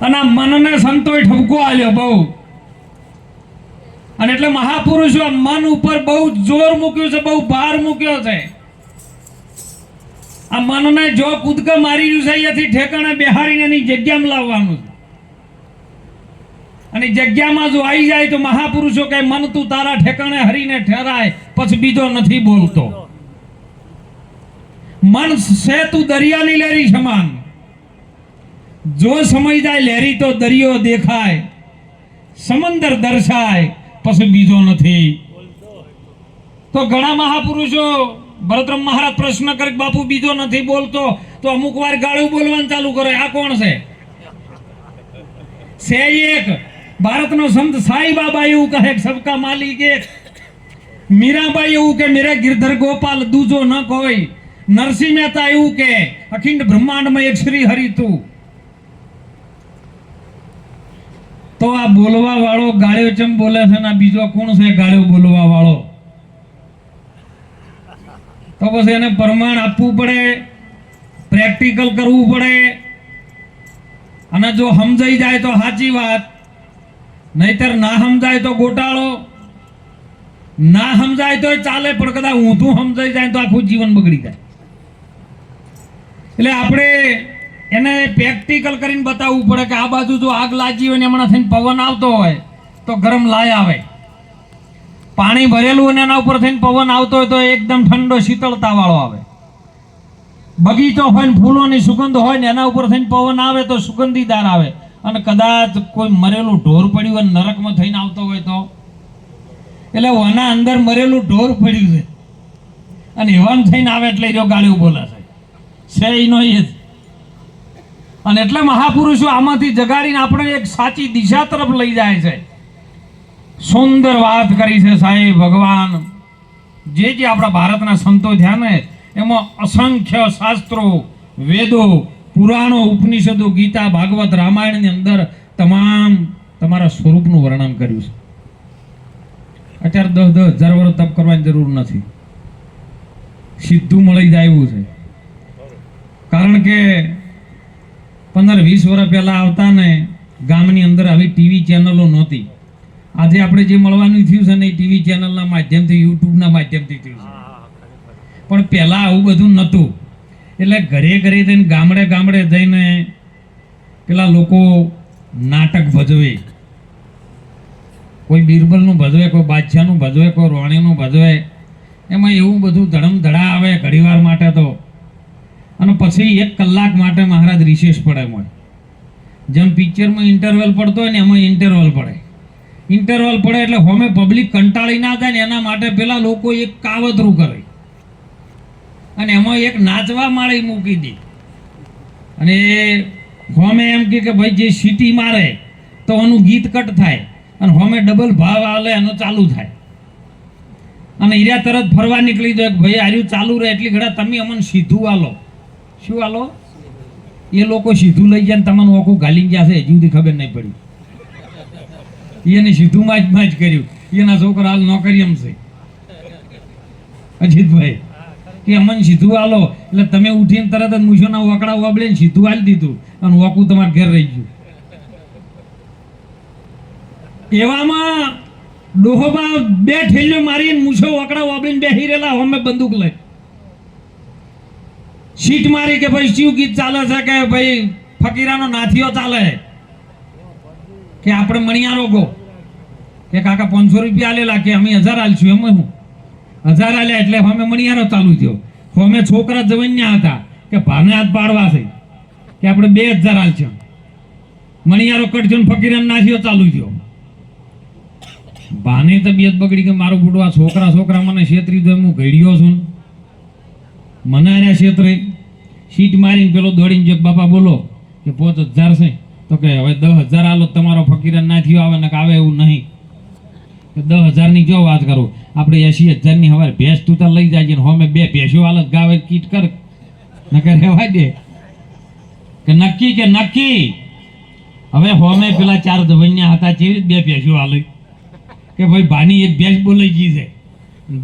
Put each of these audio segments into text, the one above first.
અને મનને સંતોય ઠપકો આલ્યો બહુ. અને એટલે મહાપુરુષો મન ઉપર બહુ જોર મૂક્યું છે બહુ ભાર મૂક્યો છે. આ મનને જો કૂદક મારી રહ્યું છે અહીંયાથી ઠેકાણે બેહારીને એની જગ્યામાં લાવવાનું છે. અને જગ્યામાં જો આવી જાય તો મહાપુરુષો કે મન તું તારા ઠેકાણે હરીને ઠેરાય પછી બીજો નથી બોલતો. મન છે તું દરિયાની લેરી સમાન. જો સમય જાય લેરી તો દરિયો દેખાય, સમંદર દર્શાય, પછી બીજો નથી. તો ઘણા મહાપુરુષો, ભરતરામ મહારાજ પ્રશ્ન કરે બાપુ બીજો નથી બોલતો, તો અમુક વાર ગાળું બોલવાનું ચાલુ કરે. આ કોણ છે? સે એક. ભારતનો સંત સાઈ બાબા એવું કહે સબકા માલિક એક. મીરાબાઈ એવું કે, મીરા ગિરધર ગોપાલ દૂજો ન કોઈ. નરસિંહ મહેતા એવું કે, અખિંડ બ્રહ્માંડમાં એક શ્રી હરિ તું. તો આ બોલવા વાળો ગાળ્યો ચમ બોલે છે ને બીજો કોણ છે ગાળ્યો બોલવા વાળો તો પછી એને પ્રમાણ આપવું પડે, પ્રેક્ટિકલ કરવું પડે. અને જો સમજાઈ જાય તો સાચી વાત. નહીતર ના સમજાય તો ગોટાળો. ના સમજાય તો ચાલે, પણ કદાચ ઊંધું સમજાઈ જાય તો આખું જીવન બગડી જાય. એટલે આપણે એને પ્રેક્ટિકલ કરીને બતાવવું પડે કે આ બાજુ જો આગ લાગી હોય ને હમણાં થઈને પવન આવતો હોય, તો ગરમ લાય આવે. પાણી ભરેલું અને એના ઉપર થઈને પવન આવતો હોય તો એકદમ ઠંડો શીતળતા વાળો આવે. બગીચો હોય ને ફૂલોની સુગંધ હોય ને એના ઉપર થઈને પવન આવે તો સુગંધીદાર આવે. અને કદાચ કોઈ મરેલું ઢોર પડ્યું હોય નરકમાં થઈને આવતો હોય તો. એટલે ઓના અંદર મરેલું ઢોર પડ્યું છે. અને એવામ થઈને આવે એટલે જો ગાળ્યું બોલાશે છે એનો એ જ. અને એટલે મહાપુરુષો આમાંથી જગાડીને આપણે એક સાચી દિશા તરફ લઈ જાય છે. સુંદર વાત કરી છે સાહેબ ભગવાન. જે જે આપણા ભારતના સંતો થયા એમાં અસંખ્ય શાસ્ત્રો, વેદો, પુરાણો, ઉપનિષદો, ગીતા, ભાગવત, રામાયણની અંદર તમામ તમારા સ્વરૂપનું વર્ણન કર્યું છે. અત્યારે દસ દસ હજાર વર્ષ તપ કરવાની જરૂર નથી. સીધું મળી જાય એવું છે. કારણ કે પંદર વીસ વર્ષ પહેલાં આવતા ને ગામની અંદર આવી ટીવી ચેનલો નહોતી. આજે આપણે જે મળવાનું થયું છે ને એ ટીવી ચેનલના માધ્યમથી યુટ્યુબના માધ્યમથી થયું છે. પણ પહેલાં આવું બધું નહોતું. એટલે ઘરે ઘરે જઈને ગામડે ગામડે જઈને પેલા લોકો નાટક ભજવે. કોઈ બિરબલનું ભજવે કોઈ બાદશાહનું ભજવે કોઈ રોણીનું ભજવે. એમાં એવું બધું ધડમ ધડા આવે ઘડીવાર માટે તો. અને પછી એક કલાક માટે મહારાજ રિશેષ પડે એમાં. જેમ પિક્ચરમાં ઇન્ટરવલ પડતો હોય ને એમાં ઇન્ટરવલ પડે. ઇન્ટરવલ પડે એટલે હોમે પબ્લિક કંટાળી ના થાય ને એના માટે પેલા લોકો એક કાવતરું કરે. અને એમાં એક નાચવા માળી મૂકી દી. અને હોમે એમ કે કે ભાઈ જે સીટી મારે તો એનું ગીત કટ થાય અને હોમે ડબલ ભાવ આવે એનો ચાલુ થાય. અને હીરા તરત ફરવા નીકળી જાય ભાઈ આર્યું ચાલુ રહે એટલી ઘડા તમે અમને સીધું આલો. શું હાલો? એ લોકો સીધું લઈ જાય તમને ગયા છે, હજુ સુધી ખબર નહીં પડી. એને સીધું માં જ માં જ કર્યું. એના છોકરા હાલ નોકરી એમ છે. અજીતભાઈ, કે અમને સીધું હાલો. એટલે તમે ઉઠીને તરત જ મૂછોના વકડા વાબળે ને સીધું હાલ દીધું. અને વકું તમારે ઘેર રહી ગયું. એવામાં ડોહોબા બે ઠેલ્યો મારીને મૂછો વકડા વાબળીને બેહી રહેલા હોમે બંદૂક લઈ. સીટ મારી કે ભાઈ શિવ ગીત ચાલે છે કે ભાઈ ફકીરાનો નાથીઓ ચાલે? કે આપણે મણિયારો કહો કે કાકા પાંચસો રૂપિયા આલેલા કે અમે હજાર આલશું એમ હું. હજાર આલ્યા એટલે અમે મણિયારો ચાલુ થયો. અમે છોકરા જવન્યા હતા કે ભાને હાથ પાડવા છે. કે આપણે બે હજાર આલશું મણિયારો કટજો ને ફકીરાનો નાથીઓ ચાલુ થયો. ભાની તબિયત બગડી કે મારું બુડવા છોકરા છોકરા મને છેતરી દો, હું ઘડ્યો છું મને આર્યા ક્ષેત્રે સીટ મારીને પેલો દોડીને જો બાપા બોલો કે પાંચ હજાર છે તો કે હવે દસ હજાર આલો તમારો ફકીર ના થયો આવે ને આવે એવું નહીં. દસ હજારની જો વાત કરું, આપણે એસી હજારની હવે ભેંસ તું તો લઈ જાય ને હોમે બે ભેંસો હાલત ગાવે કીટ કર. નકર રહેવા દે. કે નક્કી કે નક્કી? હવે હોમે પેલા ચાર ધવન્યા હતા ચેવી બે ભેંસો હાલે કે ભાઈ ભાની એક ભેંસ બોલાઈ ગઈ છે.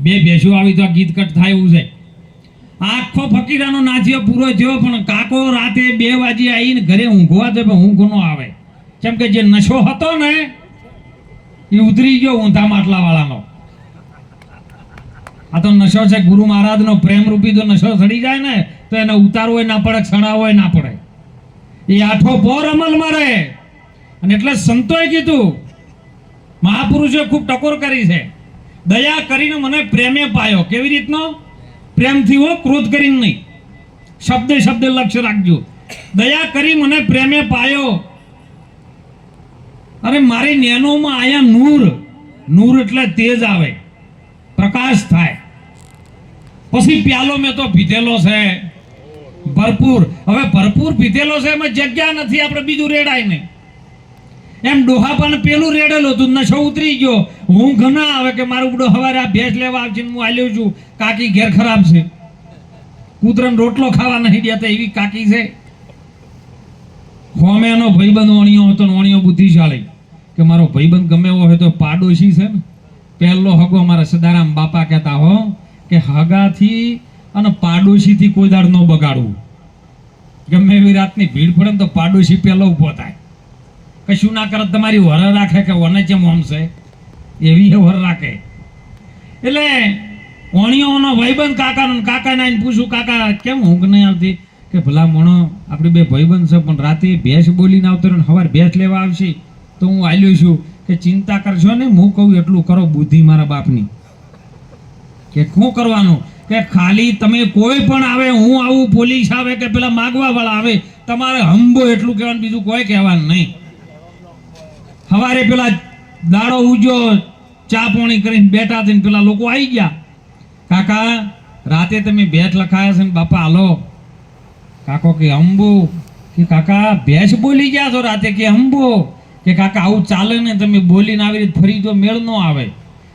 બે ભેંસો આવી તો આ ગીત કટ થાય એવું છે. આખો ફકીરાનો નાચ્યો પૂરો થયો, પણ કાકો રાતે બે વાગે આવીને ઘરે ઊંઘવા દે, પણ ઊંઘ ન આવે. કેમ કે જે નશો હતો ને, એ ઉતરી ગયો ઊંધા માટલા વાળાનો આ તો નશો છે, ગુરુ મહારાજનો પ્રેમ રૂપી તો નશો સડી જાય ને, તો એને ઉતારવો ના પડે છણાવવો ના પડે. એ આઠો પોર અમલમાં રહે. અને એટલે સંતોએ કીધું મહાપુરુષે ખૂબ ટકોર કરી છે. દયા કરીને મને પ્રેમે પાયો. કેવી રીતનો? પ્રેમથી હો, ક્રોધ કરીને નહીં. શબ્દે શબ્દે લક્ષ્ય રાખજો. દયા કરી મને પ્રેમે પાયો. અરે મારી નેનોમાં આયા નૂર. નૂર એટલે તેજ આવે. પ્રકાશ થાય. પછી પ્યાલો મેં તો પીધેલો છે. ભરપૂર. હવે ભરપૂર પીધેલો છે એમાં જગ્યા નથી, આપણે બીજું રેડાય નહીં. એમ ડોહા પણ પેલું રેડેલું હતું, નશો ઉતરી ગયો. હું ઘણા આવે કે મારું બડો હવારે આ ભેંસ લેવા આવશે હું આલ્યો છું. કાકી ઘેર ખરાબ છે. કૂતરાને રોટલો ખાવા નહીં દેતા એવી કાકી છે. હોમે એનો ભાઈબંધ ઓણિયો હતો ઓણિયો બુદ્ધિશાળી. કે મારો ભાઈબંધ ગમે એવો હોય તો પાડોશી છે ને. પહેલો હગો અમારા સદારામ બાપા કહેતા હો કે હગાથી અને પાડોશીથી કોઈ દાડ ન બગાડવું. ગમે એવી રાતની ભીડ પડે ને તો પાડોશી પહેલો ઊભો થાય. કશું ના કરે તમારી વર રાખે કે વને ચેમ છે? એવી વર રાખે. એટલે ઓણિયોનો ભાઈબંધ કાકાનો કાકાને આઈને પૂછું, કાકા, કેમ ઊંઘ નહીં આવતી? કે ભલા મોણો, આપણે બે ભાઈબંધ છે, પણ રાતે ભેંસ બોલીને આવતો ને સવારે ભેંસ લેવા આવશે, તો હું આલ્યો છું. કે ચિંતા કરશો ને હું કહું એટલું કરો બુદ્ધિ મારા બાપની. કે શું કરવાનું? કે ખાલી તમે કોઈ પણ આવે, હું આવું, પોલીસ આવે કે પેલા માગવા વાળા આવે, તમારે હંબો એટલું કહેવાનું, બીજું કોઈ કહેવાનું નહીં. સવારે પેલા દાડો ઉજો ચા પાણી કરીને બેઠા થઈને પેલા લોકો આવી ગયા. કાકા, રાતે તમે ભેટ લખાયા છે ને બાપા, હાલો. કાકો કે અંબુ, કે કાકા, ભેંસ બોલી ગયા છો રાતે કે અંબુ? કે કાકા, આવું ચાલે ને તમે બોલીને આવી રીતે ફરી તો મેળ ન આવે.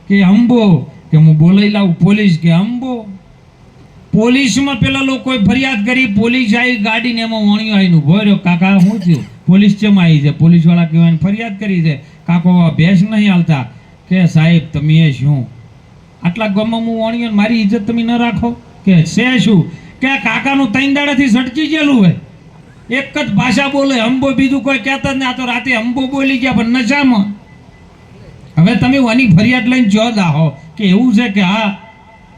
કે અંબો, કે હું બોલાઈ લાવું પોલીસ કે અંબો? પોલીસમાં પેલા લોકોએ ફરિયાદ કરી, પોલીસ આવી ગાડીને એમાં વણ્યો આવીને ઊભો રહ્યો. કાકા શું થયું? પોલીસ ચેમ આવી છે? પોલીસવાળા કહેવાય ફરિયાદ કરી છે. કાકો ભેંસ નહીં હાલતા. કે સાહેબ, તમે એ શું? આટલા ગમમાં હું વણ્યો મારી ઇજ્જત તમે ન રાખો. કે છે શું? કે કાકાનું ત્રણ દાડાથી સટકી ગયેલું હોય. એક જ ભાષા બોલે, અંબો બીજું કોઈ કહેતા જ ને આ તો રાતે અંબો બોલી ગયા, પણ નશામાં. હવે તમે વાની ફરિયાદ લઈને જો દાહો, કે એવું છે કે હા,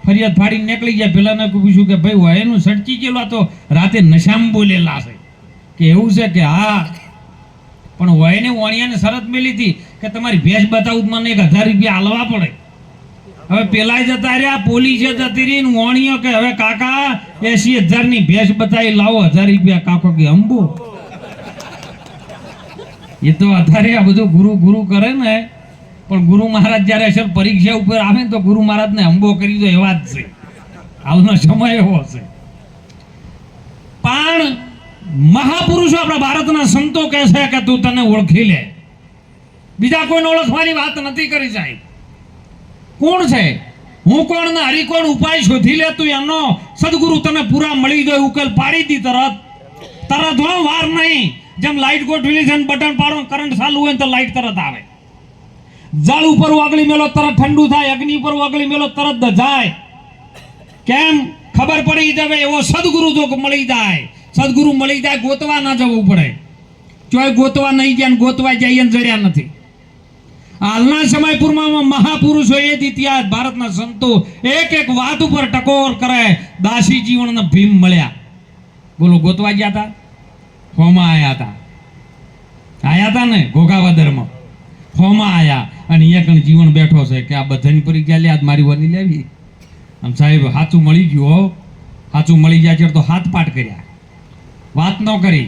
ફરિયાદ ફાડીને નીકળી ગયા. પેલાને પૂછ્યું કે ભાઈ હોય એનું સટકી ગયેલું? તો રાતે નશામાં બોલેલા છે. કે એવું છે કે હા. પણ હોય ને વણિયાને શરત મેલી હતી કે તમારી ભેંસ બતાવું મને એક હજાર રૂપિયા હાલવા પડે. હવે પેલા જતા રહ્યા, પોલીસે જતી રહી ને કે, હવે કાકા એસી હજારની ભેંસ બતાવી લાવો, હજાર રૂપિયા કાકો કે અંબુ. એ તો અત્યારે આ બધું ગુરુ ગુરુ કરે ને, પણ ગુરુ મહારાજ જ્યારે અસર પરીક્ષા ઉપર આવે ને, તો ગુરુ મહારાજને અંબો કરી દો, એવા જ છે. આવનો સમય એવો છે. પણ મહાપુરુષો આપણા ભારતના સંતો કહે છે કે, તું તને ઓળખી લે. બીજા કોઈને ઓળખવાની વાત નથી કરી સાહેબ. કોણ છે? હું કોણ ને હરી કોણ ઉપાય શોધી લે તું એનો સદગુરુ તને પૂરા મળી જાય ઉકેલ પાડી દી તરત. તરત હો, વાર નહીં. જેમ લાઈટ ગોઠવેલી છે બટન પાડો કરંટ ચાલુ હોય તો લાઈટ તરત આવે. જળ ઉપર વાગળી મેલો તરત ઠંડુ થાય, અગ્નિ ઉપર વાગળી મેલો તરત જાય કેમ? ખબર પડી જવે એવો સદગુરુ જો મળી જાય. સદગુરુ મળી જાય, ગોતવા ના જવું પડે. ચોય ગોતવા નહીં ગયા ગોતવા જઈએ જડ્યા નથી. હાલના સમયપુરમાં મહાપુરુષો એ ઇતિહાસ ભારતના સંતો એક એક વાત ઉપર ટકોર કરે, દાસી જીવનના ભીમ મળ્યા. બોલો, ગોતવા ગયા હતા હોમાં આયા હતા આયા હતા ને ઘોઘાવદરમાં. હોમાં આયા. અને એક જીવન બેઠો છે કે આ બધાની પરીક્ષા લે આજ મારી વાની લેવી. આમ સાહેબ સાચું મળી ગયું હો. સાચું મળી ગયા છે તો હાથ પાટ કર્યા. વાત ન કરી.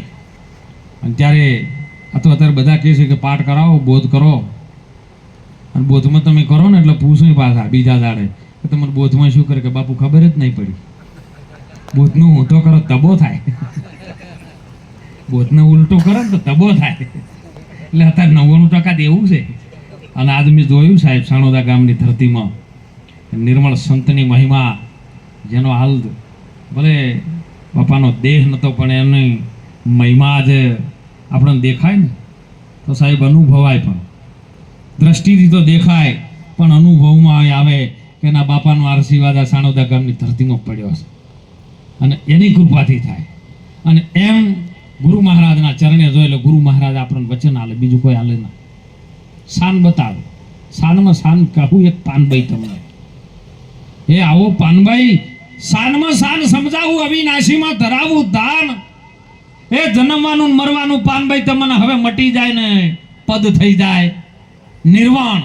અને ત્યારે તો અત્યારે બધા કહે છે કે પાઠ કરાવો, બોધ કરો. અને બોધમાં તમે કરો ને એટલે પૂછો પાછા બીજા દાડે. કે તમને બોધમાં શું કરે કે બાપુ ખબર જ નહીં પડી. બોધનું ઊંધો કરો તબો થાય. બોધને ઉલટો કરો તો તબો થાય. એટલે અત્યારે નવ્વાણું ટકા દેવું છે. અને આજ મેં જોયું સાહેબ સાણોદા ગામની ધરતીમાં નિર્મળ સંતની મહિમા, જેનો હાલ ભલે બાપાનો દેહ નહોતો પણ એની મહિમા આજે આપણને દેખાય ને, તો સાહેબ અનુભવાય પણ. દ્રષ્ટિથી તો દેખાય, પણ અનુભવમાં આવે કે એના બાપાનો આશીર્વાદ આ સાણોદા ગામની ધરતીમાં પડ્યો છે અને એની કૃપાથી થાય. અને એમ ગુરુ મહારાજના ચરણે જોઈ એટલે ગુરુ મહારાજ આપણને વચન આલે બીજું કોઈ આલે ના. શાન બતાવે. શાનમાં શાન કહું, એક પાનભાઈ તમને. એ આવો પાનભાઈ શાનમાં શાન સમજાવું, અવિનાશીમાં ધરાવું દાન. એ જન્મવાનું મરવાનું પાનભાઈ તમને હવે મટી જાય ને પદ થઈ જાય. નિર્વાણ.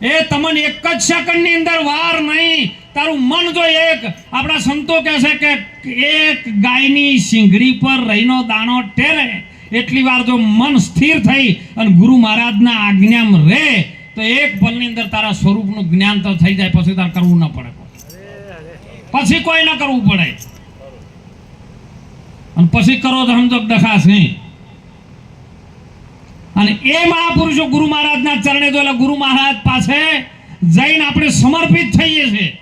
એ તમને એક જ સેકન્ડની અંદર વાર નહીં, તારું મન જો એક, આપણા સંતો કહે છે કે એક ગાયની સિંગડી પર રહીનો દાણો ટેરે. એટલી વાર જો મન સ્થિર થઈ અને ગુરુ મહારાજના આજ્ઞામાં રહે, તો એક પલની અંદર તારા સ્વરૂપનું જ્ઞાન તો થઈ જાય, પછી તારે કરવું ન પડે પછી કોઈ ના કરવું પડે. અને પછી કરો તો સમજો દખાશ નહીં. અને એ મહાપુરુષો ગુરુ મહારાજના ચરણે તો ગુરુ મહારાજ પાસે જઈને આપણે સમર્પિત થઈએ છીએ.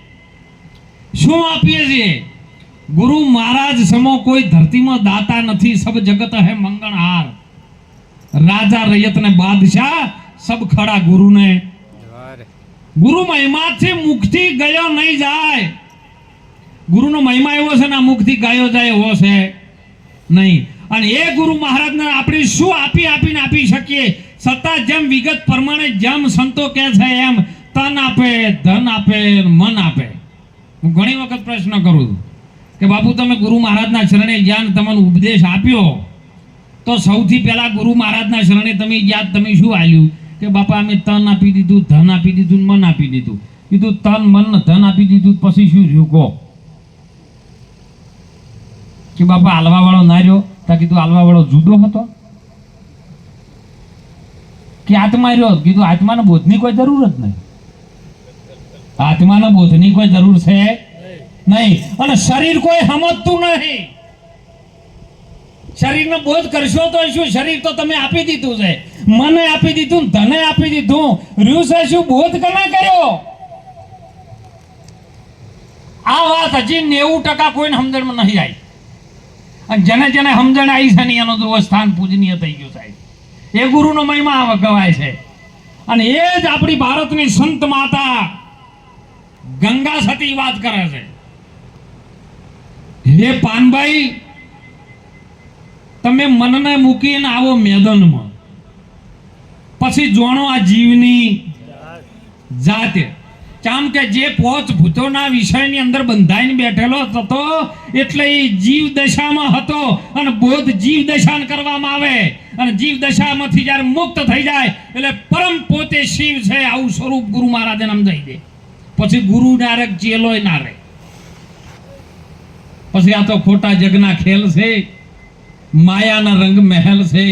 શું આપીએ છીએ? ગુરુ મહારાજ સમો કોઈ ધરતીમાં દાતા નથી સબ જગત હે મંગણહાર. રાજા રૈયત ને બાદશાહ સબ ખડા ગુરુને. ગુરુ મહિમાથી મુખથી ગયો નહીં જાય. ગુરુનો મહિમા એવો છે ને મુખથી ગાયો જાય એવો છે નહીં. અને એ ગુરુ મહારાજને આપણે શું આપી આપીને આપી શકીએ? છતાં જેમ વિગત પ્રમાણે જેમ સંતો કહે છે એમ તન આપે, ધન આપે, મન આપે. હું ઘણી વખત પ્રશ્ન કરું છું કે બાપુ, તમે ગુરુ મહારાજના શરણે જ્ઞાન તમને ઉપદેશ આપ્યો, તો સૌથી પહેલા ગુરુ મહારાજના શરણે તમે યાદ તમે શું આલ્યું કે બાપા, અમે તન આપી દીધું, ધન આપી દીધું, મન આપી દીધું. કીધું, તન, મન, ધન આપી દીધું, પછી શું રહ્યું કહો. કે બાપા હાલવા વાળો ના રહ્યો? તા કીધું આલવાવાળો વાળો જુદો હતો? કે આત્મા રહ્યો? કીધું આત્માના બોધની કોઈ જરૂર જ નહીં. આત્માના બોધની કોઈ જરૂર છે નહીં. અને શરીર કોઈ સમજતું નહીં. શરીરનો બોધ કરશો તો શું? શરીર તો તમે આપી દીધું છે. મને આપી દીધું તને આપી દીધું. રહ્યું છે શું બોધ કના કર્યો? આ વાત હજી નેવું ટકા કોઈને સમજણમાં નહીં આવી. અને જેને જેને સમજણ આવી છે ને એનો તો સ્થાન પૂજનીય થઈ ગયું સાહેબ. એ ગુરુનો મહિમા ગવાય છે. અને એ જ આપણી ભારતની સંત માતા ગંગા સતી વાત કરે છે. હે પાનભાઈ, તમે મનને મૂકીને આવો મેદાનમાં. પછી જોણો આ જીવની જાતે. ચામ કે જે પોચ ભૂતોના વિષયની અંદર બંધાઈને બેઠેલો હતો, એટલે એ જીવ દશામાં હતો અને બોધ જીવ દશાન કરવામાં આવે. અને જીવ દશામાંથી જ્યારે મુક્ત થઈ જાય, એટલે પરમ પોતે શિવ છે, આવું સ્વરૂપ ગુરુ મહારાજે સમજાઈ દે. પછી ગુરુ નારક ચેલોય ના રે પછી આ તો ખોટા જગના ખેલ છે, માયાના રંગ મહેલ છે.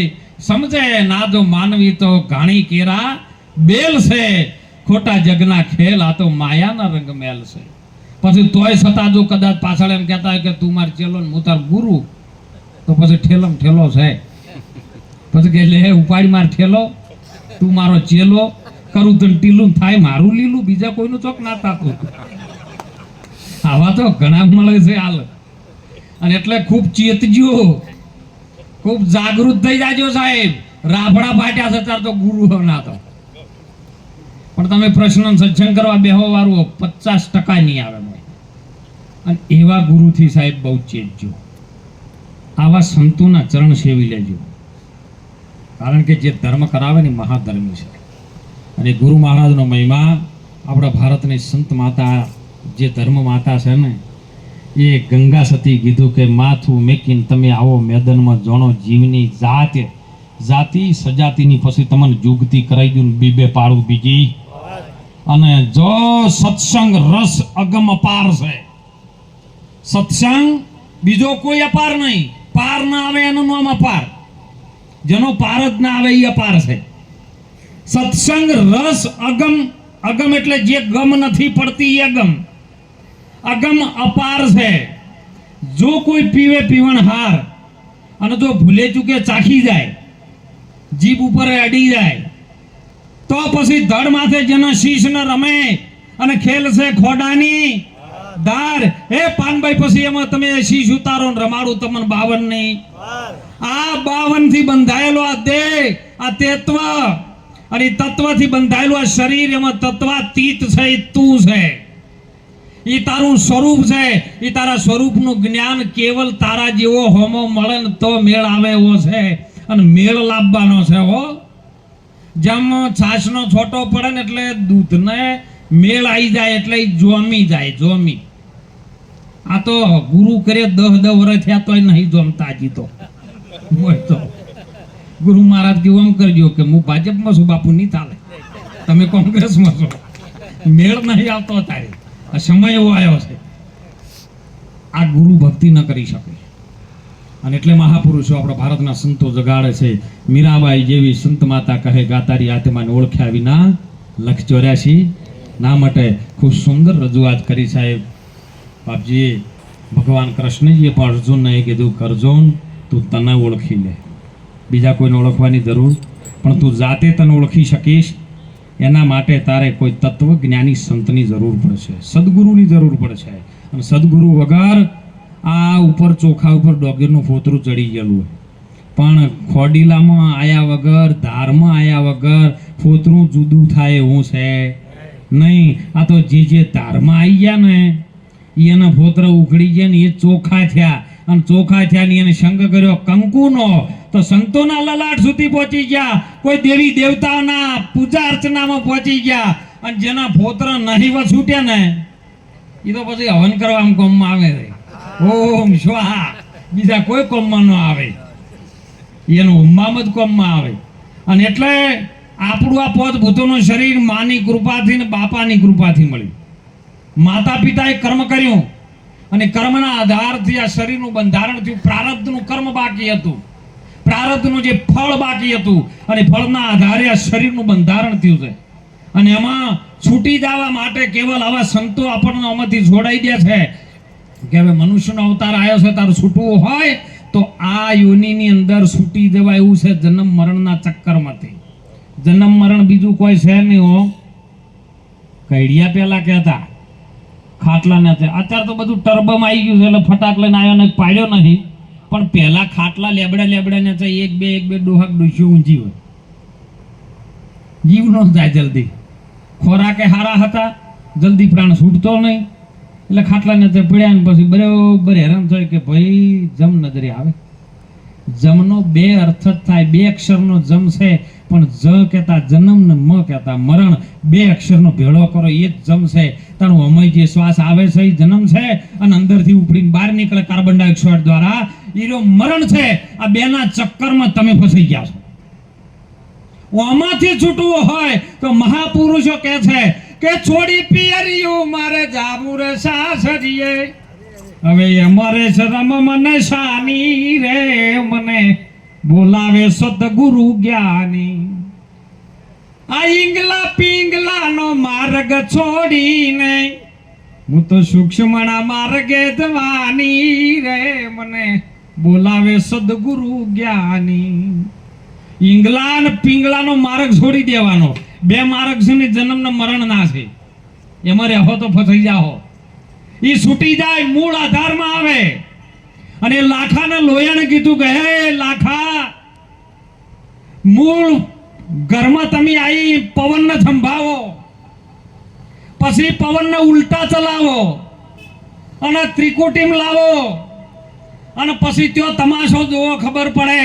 સમજે ના જો માનવી તો ઘાણી કેરા, બેલ છે. ખોટા જગના ખેલ, આ તો માયાના રંગ મહેલ છે. પછી તોય છતાં જો કદાચ પાછળ એમ કહેતા હોય કે તું માર ચેલો ને હું તાર ગુરુ. તો પછી ઠેલમ ઠેલો છે. પછી કે લે, ઉપાડી માર ઠેલો. તું મારો ચેલો. કરું તને ટીલું થાય, મારું લીલું, બીજા કોઈનું ચોક ના થતું. આવા તો ઘણા મળે છે હાલ. અને એટલે ખૂબ ચેતજો. ખૂબ જાગૃત થઈ જાજો સાહેબ. રાફડા ફાટ્યા છે ત્યારે તો ગુરુ ના તો. પણ તમે પ્રશ્ન સજ્જન કરવા બેહો વાળું પચાસ ટકા નહીં આવે અને એવા ગુરુથી સાહેબ બહુ ચેતજો આવા સંતોના ચરણ સેવી લેજો. કારણ કે જે ધર્મ કરાવે ને મહાધર્મી છે. અને ગુરુ મહારાજનો મહિમા આપણા ભારતની સંત માતા, જે ધર્મ માતા છે ને, એ ગંગા સતી કીધું કે, માથું મેકીને તમે આવો મેદાનમાં, જોણો જીવની જાત, જાતિ સજાતિની પછી તમને જુગતી કરાવી દઉં બીબે પાડું બીજી. અને જો સત્સંગ રસ અગમ અપાર છે, સત્સંગ બીજો કોઈ અપાર નહીં, પાર ના આવે એનું નામ અપાર. જેનો પાર જ ના આવે એ અપાર છે. સત્સંગ રસ અગમ અગમ એટલે જે ગમ નથી પડતી એ અગમ. અગમ અપાર છે. જો કોઈ પીવે પીવણ હાર, અને જો ભૂલે ચૂકે ચાખી જાય, જીભ ઉપર અડી જાય તો પછી ધડ માથે જેના શીશ ન રમે અને ખેલ છે ખોડાની દાર એ પાનભાઈ, પછી એમાં તમે શીશ ઉતારો ને રમાડું તમને બાવન નહીં આ બાવનથી બંધાયેલો આ દેહ, આ તેત્વ. અને તત્વથી બંધાયેલું આ શરીર, એમાં તત્વાતીત છે એ તું છે. એ તારું સ્વરૂપ છે. એ તારા સ્વરૂપનું જ્ઞાન કેવલ તારા જેવો હોમો મળે ને તો મેળ આવે એવો છે. અને મેળ લાવવાનો છે હો. જેમ છાશનો છોટો પડે ને એટલે દૂધને મેળ આવી જાય એટલે જોમી જાય, જોમી. આ તો ગુરુ કરે દહ દહ વર્ષ થયા તોય નહીં જોમતા હજી તો. તો. ગુરુ મહારાજ કેવું એમ કરજો કે હું ભાજપમાં છું, બાપુ નહીં ચાલે. તમે કોંગ્રેસમાં છો. મેળ નહીં આવતો તારે. સમય એવો આવ્યો છે. આ ગુરુ ભક્તિ ન કરી શકે. અને એટલે મહાપુરુષો આપણા ભારતના સંતો જગાડે છે. મીરાબાઈ જેવી સંત માતા કહે, ગાતારી આત્માને ઓળખ્યા વિના લખ ચોર્યાસી. ના માટે ખૂબ સુંદર રજૂઆત કરી સાહેબ. બાપજીએ ભગવાન કૃષ્ણજીએ પણ અર્જુનને કીધું કે, અર્જુન, તું તને ઓળખી લે. બીજા કોઈને ઓળખવાની જરૂર? પણ તું જાતે તને ઓળખી શકીશ? એના માટે તારે કોઈ તત્વજ્ઞાની સંતની જરૂર પડશે. સદગુરુની જરૂર પડશે. અને સદગુરુ વગર આ ઉપર ચોખા ઉપર ડોગરનું ફોતરું ચડી ગયેલું પણ ખોડીલામાં આયા વગર, ધારમાં આયા વગર ફોતરું જુદું થાય એવું છે. નહીં, આ તો જે જે ધારમાં આવી ગયા ને એના ફોતરા ઉખડી ગયા ને એ ચોખા થયા. અને ચોખા થયા ને એને સંગ કર્યો, કંકુનો. તો સંતોના લલાટ સુધી પહોંચી ગયા. કોઈ દેવી દેવતાઓના પૂજા અર્ચનામાં પહોંચી ગયા. અને જેના ફોતરા નહીં છૂટ્યા ને એ તો પછી હવન કરવા આમ ગમમાં આવે ઓમ સ્વાહા. બીજા કોઈ કોમમાં ન આવે. એનું ઉમ્મામ કોમમાં આવે. અને એટલે આપણું આ પોત ભૂતોનું શરીર માની કૃપાથી ને બાપાની કૃપાથી મળ્યું. માતા પિતાએ કર્મ કર્યું અને કર્મના આધારથી આ શરીરનું બંધારણ થયું. પ્રારબ્ધનું કર્મ બાકી હતું. પ્રારબ્ધનું જે ફળ બાકી હતું, અને ફળના આધારે આ શરીરનું બંધારણ થયું છે. અને એમાં છૂટી જવા માટે કેવલ આવા સંતો આપણને આમાંથી જોડાઈ દે છે. કે હવે મનુષ્યનો અવતાર આવ્યો છે, તારું છૂટવું હોય, તો આ યોનિની અંદર છૂટી જવાય એવું છે જન્મ મરણના ચક્કરમાંથી. જન્મ મરણ બીજું કોઈ છે નહીં હો. કઈડિયા પહેલાં કહેતા ખાટલા નથી અત્યારે તો બધું ટર્બમ આવી ગયું છે, એટલે ફટાક લઈને આવ્યો ને પાડ્યો નથી પણ પહેલા ખાટલા લેબડા લેબડા ને તો એક બે એક બે ડોહાક ડોસ્યું ઊંચી હોય. જીવ ન જાય જલ્દી. ખોરાકે હારા હતા, જલ્દી પ્રાણ છૂટતો નહીં. એટલે ખાટલા નજર પડ્યા ને પછી બરાબર હેરાન થાય કે ભાઈ જમ નજરે આવે. જમનો બે અર્થ જ થાય. બે અક્ષરનો જમ છે, પણ જ કહેતા જન્મ ને મ કહેતા મરણ. બે અક્ષરનો ભેળો કરો, એ જ જમ છે. તારું અમય જે શ્વાસ આવે છે, એ જન્મ છે અને અંદરથી ઉપડીને બહાર નીકળે કાર્બન ડાયોક્સાઇડ દ્વારા. એનો મરણ છે. આ બેના ચક્કરમાં તમે ફસાઈ ગયા છો. આમાંથી છૂટવું હોય તો મહાપુરુષો કહે છે કે છોડી પિયરિયું મારે જાવું રે સાસરીએ. હવે અમારે શરમ મને શાની રે, મને બોલાવે સદગુરુ જ્ઞાની. આ ઈંગલા પિંગલાનો માર્ગ છોડીને હું તો સૂક્ષ્મણા માર્ગે જવાની રે, મને બોલાવે સદગુરુ જ્ઞાની. ઇંગલા પિંગલાનો માર્ગ છોડી દેવાનો. બે માર્ગ છે ને જન્મ ને મરણ ના છે. એમાં રહેવો તો ફસાઈ જાઓ એ છૂટી જાય, મૂળ આધારમાં આવે. અને લાખાને લોયાને કીધું કે, હે લાખા, મૂળ ઘરમાં તમે આવી પવનને સંભાવો પછી પવનને ઉલટા ચલાવો અને ત્રિકુટીમ લાવો. અને પછી ત્યાં તમાશો જોવો ખબર પડે.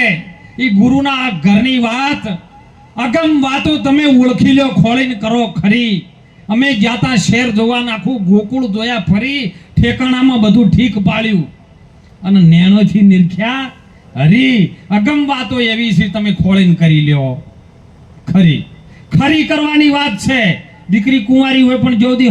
એ ગુરુના ઘરની વાત અગમ વાતો તમે ઓળખી લો ખોળીને કરો ખરી. અમે જાતા શેર જોવા નાખું, ગોકુળ જોયા ફરી, ઠેકાણામાં બધું ઠીક પાડ્યું. અને નેણોથી નિરખ્યા, હરી, અગમ વાતો એવી છે, તમે ખોળીને કરી લ્યો. ખરી. ખરી કરવાની વાત છે. દીકરી કુંવારી હોય પણ જો દી